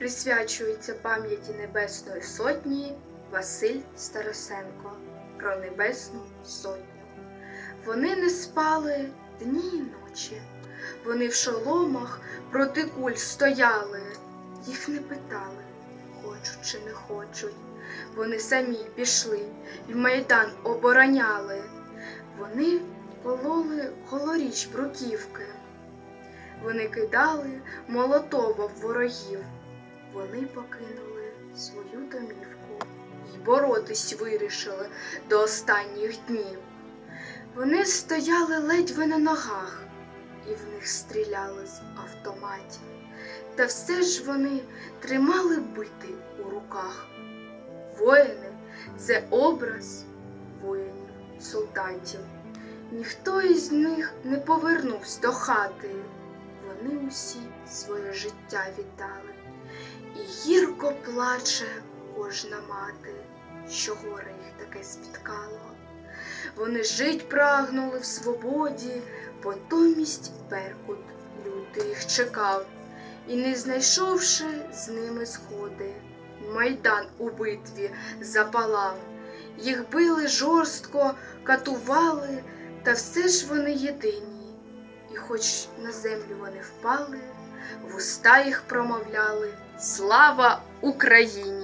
присвячується пам'яті Небесної Сотні Василь Старосенко про Небесну Сотню. Вони не спали дні й ночі. Вони в шоломах проти куль стояли, їх не питали, хочуть чи не хочуть. Вони самі пішли і майдан обороняли. Вони пололи голоріч бруківки. Вони кидали молотова в ворогів. Вони покинули свою домівку і боротись вирішили до останніх днів. Вони стояли ледве на ногах, і в них стріляли з автоматів. Та все ж вони тримали бити у руках. Воїни це образ воїнів, солдатів. Ніхто із них не повернувся до хати. Вони усі своє життя віддали. Гірко плаче кожна мати, що горе їх таке спіткало. Вони жить прагнули в свободі, потомість Беркут лютий їх чекав, і, не знайшовши з ними сходи, майдан у битві запалав. Їх били жорстко, катували, та все ж вони єдині. І хоч на землю вони впали, в уста їх промовляли Слава Україні!